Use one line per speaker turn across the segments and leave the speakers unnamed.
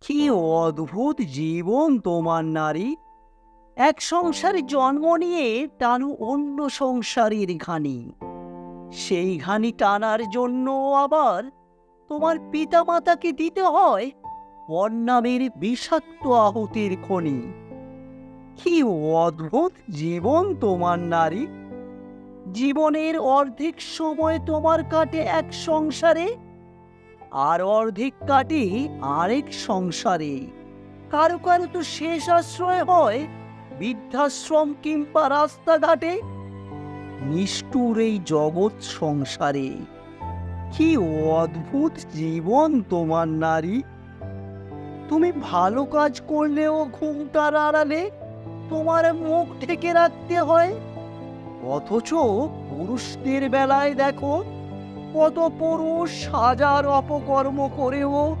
কি অদ্ভুত জীবন তোমার নারী। এক সংসারে জন্ম নিয়ে টানো অন্য সংসারের ঘানি। সেই ঘানি টানার জন্য আবার তোমার পিতামাতাকে দিতে হয় অন্নামের বিষাক্ত আহুতির খনি। কি অদ্ভুত জীবন তোমার নারী। জীবনের অর্ধেক সময় তোমার কাটে এক সংসারে আর অর্ধেক কাটে আরেক সংসারে। কারও কারও তো শেষ আশ্রয় হয় বৃদ্ধাশ্রম কিংবা রাস্তাঘাটে। নিষ্ঠুর এই জগৎ সংসারে। কি অদ্ভুত জীবন তোমার নারী। তুমি ভালো কাজ করলেও ঘুমটার আড়ালে তোমার মুখ ঢেকে রাখতে হয়। অথচ পুরুষদের বেলায় দেখো কত পুরুষ হাজার অপকর্ম করেও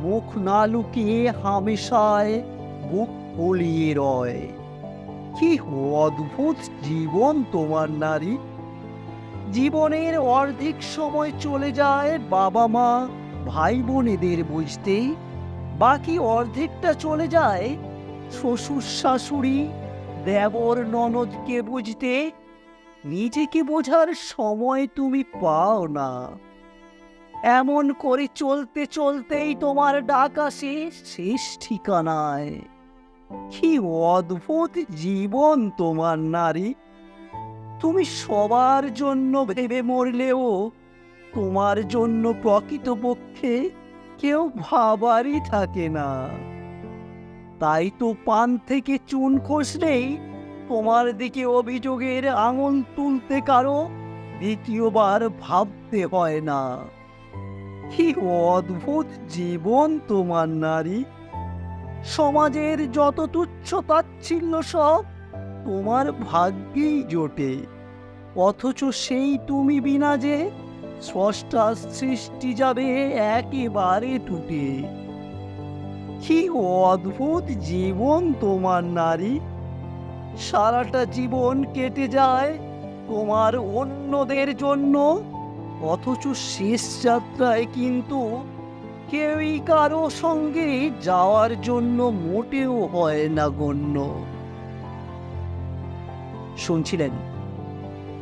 মুখ না লুকিয়ে হামেশায় বুক ফুলিয়ে রয়। কি অদ্ভুত জীবন তোমার নারী। জীবনের অর্ধেক সময় চলে যায় বাবা মা ভাই বোনেদের বুঝতে বাকি অর্ধেকটা চলে যায় শ্বশুর শাশুড়ি দেবর ননদকে বুঝতে। নিজেকে বোঝার সময় তুমি পাও না। এমন করে চলতে চলতেই তোমার ডাক আসে শেষ ঠিকানায়। কি অদ্ভুত জীবন তোমার নারী। তুমি সবার জন্য ভেবে মরলেও তোমার জন্য প্রকৃতপক্ষে কেউ ভাবারই থাকে না। তাই তো পান থেকে চুন খসলেই তোমার দিকে অভিযোগের আঙুল তুলতে কারও দ্বিতীয়বার ভাবতে হয় না। কি অদ্ভুত জীবন তোমার নারী। সমাজের যত তুচ্ছ তাচ্ছিল্য সব তোমার ভাগ্যেই জোটে। অথচ সেই তুমি বিনা যে স্রষ্টার সৃষ্টি যাবে একেবারে টুটে। কি অদ্ভুত জীবন তোমার নারী। সারাটা জীবন কেটে যায় তোমার অন্যদের জন্য। অথচ শেষ যাত্রায় কিন্তু কেউই কারও সঙ্গে যাওয়ার জন্য মোটেও হয় না গণ্য। শুনছিলেন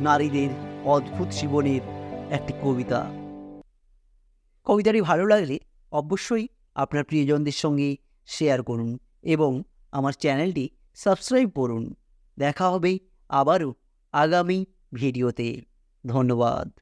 নারীদের অদ্ভুত জীবনের একটি কবিতা। কবিতাটি ভালো লাগলে অবশ্যই আপনার প্রিয়জনদের সঙ্গে শেয়ার করুন এবং আমার চ্যানেলটি সাবস্ক্রাইব করুন। দেখা হবে আবারও আগামী ভিডিওতে। ধন্যবাদ।